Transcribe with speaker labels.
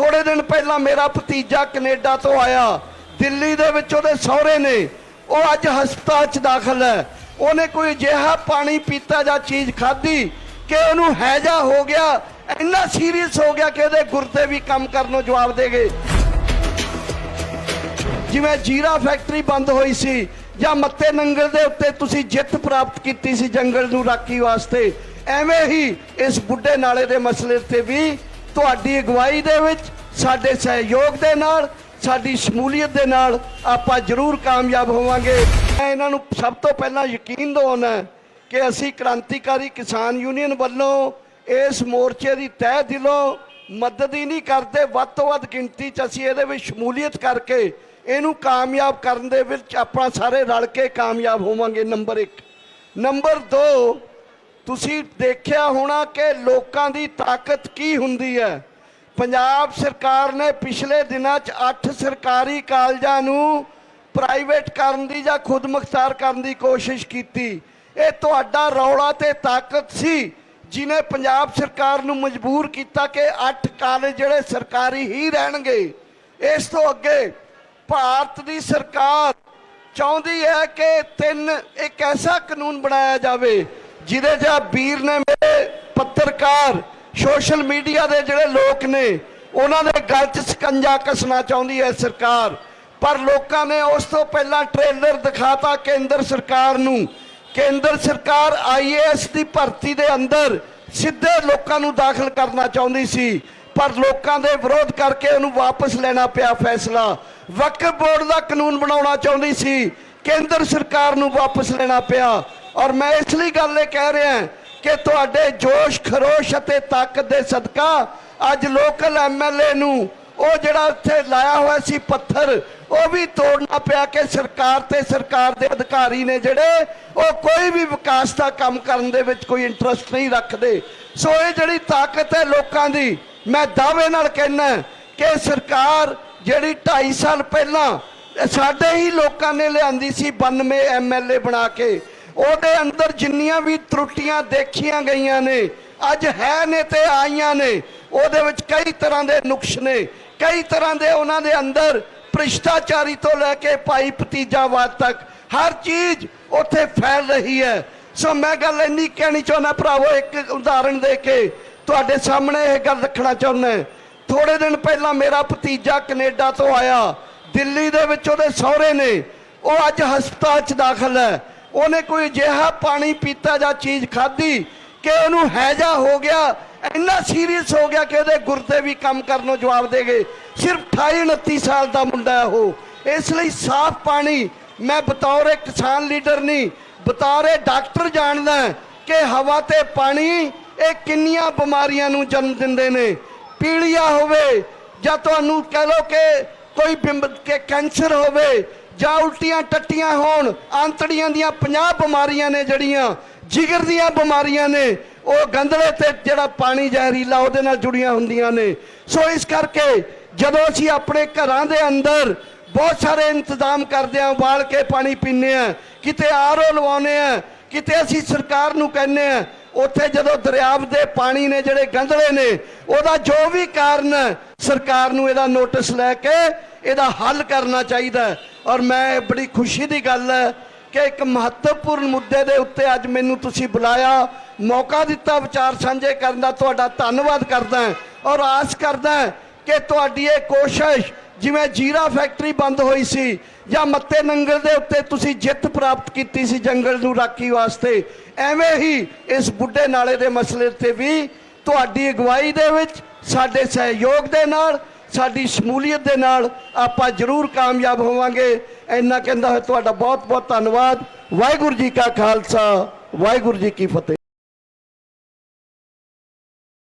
Speaker 1: ਥੋੜੇ ਦਿਨ ਪਹਿਲਾਂ ਮੇਰਾ ਭਤੀਜਾ ਕੈਨੇਡਾ ਤੋਂ ਆਇਆ। ਦਿੱਲੀ ਦੇ ਵਿੱਚ ਉਹਦੇ ਸਹੁਰੇ ਨੇ। ਉਹ ਅੱਜ ਹਸਪਤਾਲ 'ਚ ਦਾਖਲ ਹੈ। ਉਹਨੇ ਕੋਈ ਅਜਿਹਾ ਪਾਣੀ ਪੀਤਾ ਜਾਂ ਚੀਜ਼ ਖਾਧੀ ਕਿ ਉਹਨੂੰ ਹੈਜਾ ਹੋ ਗਿਆ, ਇੰਨਾ ਸੀਰੀਅਸ ਹੋ ਗਿਆ ਕਿ ਉਹਦੇ ਗੁਰਦੇ ਵੀ ਕੰਮ ਕਰਨ ਨੂੰ ਜਵਾਬ ਦੇ ਗਏ। ਜਿਵੇਂ ਜੀਰਾ ਫੈਕਟਰੀ ਬੰਦ ਹੋਈ ਸੀ ਜਾਂ ਮੱਤੇ ਨੰਗਲ ਦੇ ਉੱਤੇ ਤੁਸੀਂ ਜਿੱਤ ਪ੍ਰਾਪਤ ਕੀਤੀ ਸੀ ਜੰਗਲ ਨੂੰ ਰਾਖੀ ਵਾਸਤੇ, ਐਵੇਂ ਹੀ ਇਸ ਬੁੱਢੇ ਨਾਲੇ ਦੇ ਮਸਲੇ ਤੇ ਵੀ ਤੁਹਾਡੀ ਅਗਵਾਈ ਦੇ ਵਿੱਚ, ਸਾਡੇ ਸਹਿਯੋਗ ਦੇ ਨਾਲ, ਸਾਡੀ ਸ਼ਮੂਲੀਅਤ ਦੇ ਨਾਲ ਆਪਾਂ ਜ਼ਰੂਰ ਕਾਮਯਾਬ ਹੋਵਾਂਗੇ। ਮੈਂ ਇਹਨਾਂ ਨੂੰ ਸਭ ਤੋਂ ਪਹਿਲਾਂ ਯਕੀਨ ਦਿਵਾਉਣਾ ਕਿ ਅਸੀਂ ਕ੍ਰਾਂਤੀਕਾਰੀ ਕਿਸਾਨ ਯੂਨੀਅਨ ਵੱਲੋਂ ਇਸ ਮੋਰਚੇ ਦੀ ਤਹਿ ਦਿਲੋਂ ਮਦਦ ਹੀ ਨਹੀਂ ਕਰਦੇ, ਵੱਧ ਤੋਂ ਵੱਧ ਗਿਣਤੀ 'ਚ ਅਸੀਂ ਇਹਦੇ ਵਿੱਚ ਸ਼ਮੂਲੀਅਤ ਕਰਕੇ ਇਹਨੂੰ ਕਾਮਯਾਬ ਕਰਨ ਦੇ ਵਿੱਚ ਆਪਾਂ ਸਾਰੇ ਰਲ ਕੇ ਕਾਮਯਾਬ ਹੋਵਾਂਗੇ, ਨੰਬਰ 1 ਨੰਬਰ 2 ਤੁਸੀਂ ਦੇਖਿਆ ਹੋਣਾ ਕਿ ਲੋਕਾਂ ਦੀ ਤਾਕਤ ਕੀ ਹੁੰਦੀ ਹੈ? ਪੰਜਾਬ ਸਰਕਾਰ ਨੇ ਪਿਛਲੇ ਦਿਨਾਂ 'ਚ 8 ਸਰਕਾਰੀ ਕਾਲਜਾਂ ਨੂੰ ਪ੍ਰਾਈਵੇਟ ਕਰਨ ਦੀ ਜਾਂ ਖੁਦ ਮੁਖਤਾਰ ਕਰਨ ਦੀ ਕੋਸ਼ਿਸ਼ ਕੀਤੀ। ਇਹ ਤੁਹਾਡਾ ਰੌਲਾ ਤੇ ਤਾਕਤ ਸੀ ਜਿਨੇ ਪੰਜਾਬ ਸਰਕਾਰ ਨੂੰ ਮਜਬੂਰ ਕੀਤਾ ਕਿ 8 ਕਾਲਜ ਜਿਹੜੇ ਸਰਕਾਰੀ ਹੀ ਰਹਿਣਗੇ। ਇਸ ਤੋਂ ਅੱਗੇ ਭਾਰਤ ਦੀ ਸਰਕਾਰ ਚਾਹੁੰਦੀ ਹੈ ਕਿ ਤਿੰਨ ਇੱਕ ਐਸਾ ਕਾਨੂੰਨ ਬਣਾਇਆ ਜਾਵੇ ਜਿਹਦੇ 'ਚ ਵੀਰ ਨੇ ਮੇਰੇ ਪੱਤਰਕਾਰ ਸੋਸ਼ਲ ਮੀਡੀਆ ਦੇ ਜਿਹੜੇ ਲੋਕ ਨੇ, ਉਹਨਾਂ ਦੇ ਗਲ 'ਚ ਸਕੰਜਾ ਕੱਸਣਾ ਚਾਹੁੰਦੀ ਹੈ ਸਰਕਾਰ। ਪਰ ਲੋਕਾਂ ਨੇ ਉਸ ਤੋਂ ਪਹਿਲਾਂ ਟ੍ਰੇਲਰ ਦਿਖਾਤਾ ਕੇਂਦਰ ਸਰਕਾਰ ਨੂੰ। ਕੇਂਦਰ ਸਰਕਾਰ ਆਈਏਐਸ ਦੀ ਭਰਤੀ ਦੇ ਅੰਦਰ ਸਿੱਧੇ ਲੋਕਾਂ ਨੂੰ ਦਾਖਲ ਕਰਨਾ ਚਾਹੁੰਦੀ ਸੀ। ਪਰ ਲੋਕਾਂ ਦੇ ਵਿਰੋਧ ਕਰਕੇ ਉਹਨੂੰ ਵਾਪਸ ਲੈਣਾ ਪਿਆ ਫੈਸਲਾ। ਵਕਫ ਬੋਰਡ ਦਾ ਕਾਨੂੰਨ ਬਣਾਉਣਾ ਚਾਹੁੰਦੀ ਸੀ। ਕੇਂਦਰ ਸਰਕਾਰ ਨੂੰ ਵਾਪਸ ਲੈਣਾ ਪਿਆ। ਔਰ ਮੈਂ ਇਸ ਲਈ ਗੱਲ ਇਹ ਕਹਿ ਰਿਹਾ ਕਿ ਤੁਹਾਡੇ ਜੋਸ਼, ਖਰੋਸ਼ ਅਤੇ ਤਾਕਤ ਦੇ ਸਦਕਾ ਅੱਜ ਲੋਕਲ ਐਮਐਲਏ ਨੂੰ ਉਹ ਜਿਹੜਾ ਉੱਥੇ ਲਾਇਆ ਹੋਇਆ ਸੀ ਪੱਥਰ, ਉਹ ਵੀ ਤੋੜਨਾ ਪਿਆ ਕਿ ਸਰਕਾਰ ਤੇ ਸਰਕਾਰ ਦੇ ਅਧਿਕਾਰੀ ਨੇ ਜਿਹੜੇ ਉਹ ਕੋਈ ਵੀ ਵਿਕਾਸ ਦਾ ਕੰਮ ਕਰਨ ਦੇ ਵਿੱਚ ਕੋਈ ਇੰਟਰਸਟ ਨਹੀਂ ਰੱਖਦੇ। ਸੋ ਇਹ ਜਿਹੜੀ ਤਾਕਤ ਹੈ ਲੋਕਾਂ ਦੀ, ਮੈਂ ਦਾਅਵੇ ਨਾਲ ਕਹਿਣਾ ਕਿ ਸਰਕਾਰ ਜਿਹੜੀ 2.5 ਸਾਲ ਪਹਿਲਾਂ, ਸਾਡੇ ਹੀ ਲੋਕਾਂ ਨੇ ਲਿਆਂਦੀ ਸੀ 92 ਐਮਐਲਏ ਬਣਾ ਕੇ। ਉਹਦੇ ਅੰਦਰ ਜਿੰਨੀਆਂ ਵੀ ਤਰੁੱਟੀਆਂ ਦੇਖੀਆਂ ਗਈਆਂ ਨੇ, ਅੱਜ ਹੈ ਨੇ ਤੇ ਆਈਆਂ ਨੇ, ਉਹਦੇ ਵਿੱਚ ਕਈ ਤਰ੍ਹਾਂ ਦੇ ਨੁਕਸ ਨੇ। ਕਈ ਤਰ੍ਹਾਂ ਦੇ ਉਹਨਾਂ ਦੇ ਅੰਦਰ ਭ੍ਰਿਸ਼ਟਾਚਾਰੀ ਤੋਂ ਲੈ ਕੇ ਭਾਈ ਭਤੀਜਾਵਾਦ ਤੱਕ ਹਰ ਚੀਜ਼ ਉੱਥੇ ਫੈਲ ਰਹੀ ਹੈ। ਸੋ ਮੈਂ ਗੱਲ ਇੰਨੀ ਕਹਿਣੀ ਚਾਹੁੰਦਾ, ਭਰਾਵੋ, ਇੱਕ ਉਦਾਹਰਣ ਦੇ ਕੇ ਤੁਹਾਡੇ ਸਾਹਮਣੇ ਇਹ ਗੱਲ ਰੱਖਣਾ ਚਾਹੁੰਦਾ। ਥੋੜੇ ਦਿਨ ਪਹਿਲਾਂ ਮੇਰਾ ਭਤੀਜਾ ਕੈਨੇਡਾ ਤੋਂ ਆਇਆ, ਦਿੱਲੀ ਦੇ ਵਿੱਚ ਉਹਦੇ ਸਹੁਰੇ ਨੇ। ਉਹ ਅੱਜ ਹਸਪਤਾਲ 'ਚ ਦਾਖਲ ਹੈ। ਉਹਨੇ ਕੋਈ ਅਜਿਹਾ ਪਾਣੀ ਪੀਤਾ ਜਾਂ ਚੀਜ਼ ਖਾਧੀ ਕਿ ਉਹਨੂੰ ਹੈਜਾ ਹੋ ਗਿਆ, ਇੰਨਾ ਸੀਰੀਅਸ ਹੋ ਗਿਆ ਕਿ ਉਹਦੇ ਗੁਰਦੇ ਵੀ ਕੰਮ ਕਰਨ ਨੂੰ ਜਵਾਬ ਦੇ ਗਏ। ਸਿਰਫ 28 29 ਸਾਲ ਦਾ ਮੁੰਡਾ ਉਹ। ਇਸ ਲਈ ਸਾਫ਼ ਪਾਣੀ, ਮੈਂ ਬਤੌਰ ਇੱਕ ਕਿਸਾਨ ਲੀਡਰ ਨਹੀਂ, ਬਤੌਰ ਇੱਕ ਡਾਕਟਰ ਜਾਣਦਾ ਕਿ ਹਵਾ ਤੇ ਪਾਣੀ, ਇਹ ਕਿੰਨੀਆਂ ਬਿਮਾਰੀਆਂ ਨੂੰ ਜਨਮ ਦਿੰਦੇ ਨੇ। ਪੀਲੀਆ ਹੋਵੇ ਜਾਂ ਤੁਹਾਨੂੰ ਕਹਿ ਲਓ ਕਿ ਕੋਈ ਬਿੰਬ ਕੇ ਕੈਂਸਰ ਹੋਵੇ ਜਾਂ ਉਲਟੀਆਂ ਟੱਟੀਆਂ ਹੋਣ, ਆਂਤੜੀਆਂ ਦੀਆਂ 50 ਬਿਮਾਰੀਆਂ ਨੇ ਜਿਹੜੀਆਂ, ਜਿਗਰ ਦੀਆਂ ਬਿਮਾਰੀਆਂ ਨੇ, ਉਹ ਗੰਦਲੇ ਤੇ ਜਿਹੜਾ ਪਾਣੀ ਜ਼ਹਿਰੀਲਾ ਉਹਦੇ ਨਾਲ ਜੁੜੀਆਂ ਹੁੰਦੀਆਂ ਨੇ। ਸੋ ਇਸ ਕਰਕੇ ਜਦੋਂ ਅਸੀਂ ਆਪਣੇ ਘਰਾਂ ਦੇ ਅੰਦਰ ਬਹੁਤ ਸਾਰੇ ਇੰਤਜ਼ਾਮ ਕਰਦੇ ਆਂ ਉਬਾਲ ਕੇ ਪਾਣੀ ਪੀਂਦੇ ਆਂ ਕਿਤੇ ਆਰਓ ਲਵਾਉਂਦੇ ਆਂ ਕਿਤੇ ਅਸੀਂ ਸਰਕਾਰ ਨੂੰ ਕਹਿੰਦੇ ਆਂ ਉੱਥੇ ਜਦੋਂ ਦਰਿਆਵ ਦੇ ਪਾਣੀ ਨੇ ਜਿਹੜੇ ਗੰਧਲੇ ਨੇ, ਉਹਦਾ ਜੋ ਵੀ ਕਾਰਨ ਹੈ ਸਰਕਾਰ ਨੂੰ ਇਹਦਾ ਨੋਟਿਸ ਲੈ ਕੇ ਇਹਦਾ ਹੱਲ ਕਰਨਾ ਚਾਹੀਦਾ ਔਰ ਮੈਂ ਬੜੀ ਖੁਸ਼ੀ ਦੀ ਗੱਲ ਹੈ ਕਿ ਇੱਕ ਮਹੱਤਵਪੂਰਨ ਮੁੱਦੇ ਦੇ ਉੱਤੇ ਅੱਜ ਮੈਨੂੰ ਤੁਸੀਂ ਬੁਲਾਇਆ, ਮੌਕਾ ਦਿੱਤਾ ਵਿਚਾਰ ਸਾਂਝੇ ਕਰਨ ਦਾ, ਤੁਹਾਡਾ ਧੰਨਵਾਦ ਕਰਦਾ ਔਰ ਆਸ ਕਰਦਾ ਕਿ ਤੁਹਾਡੀ ਇਹ ਕੋਸ਼ਿਸ਼ ਜਿਵੇਂ ਜੀਰਾ ਫੈਕਟਰੀ ਬੰਦ ਹੋਈ ਸੀ ਜਾਂ ਮੱਤੇ ਨੰਗਲ ਦੇ ਉੱਤੇ ਤੁਸੀਂ ਜਿੱਤ ਪ੍ਰਾਪਤ ਕੀਤੀ ਸੀ ਜੰਗਲ ਨੂੰ ਰਾਖੀ ਵਾਸਤੇ, ਐਵੇਂ ਹੀ ਇਸ ਬੁੱਢੇ ਨਾਲੇ ਦੇ ਮਸਲੇ ਤੇ ਵੀ ਤੁਹਾਡੀ ਅਗਵਾਈ ਦੇ ਵਿੱਚ, ਸਾਡੇ ਸਹਿਯੋਗ ਦੇ ਨਾਲ, ਸਾਡੀ ਸ਼ਮੂਲੀਅਤ ਦੇ ਨਾਲ ਆਪਾਂ ਜ਼ਰੂਰ ਕਾਮਯਾਬ ਹੋਵਾਂਗੇ। ਇੰਨਾ ਕਹਿੰਦਾ ਹੋਇਆ, ਤੁਹਾਡਾ ਬਹੁਤ ਬਹੁਤ ਧੰਨਵਾਦ। ਵਾਹਿਗੁਰੂ ਜੀ ਕਾ ਖਾਲਸਾ, ਵਾਹਿਗੁਰੂ ਜੀ ਕੀ ਫਤਿਹ।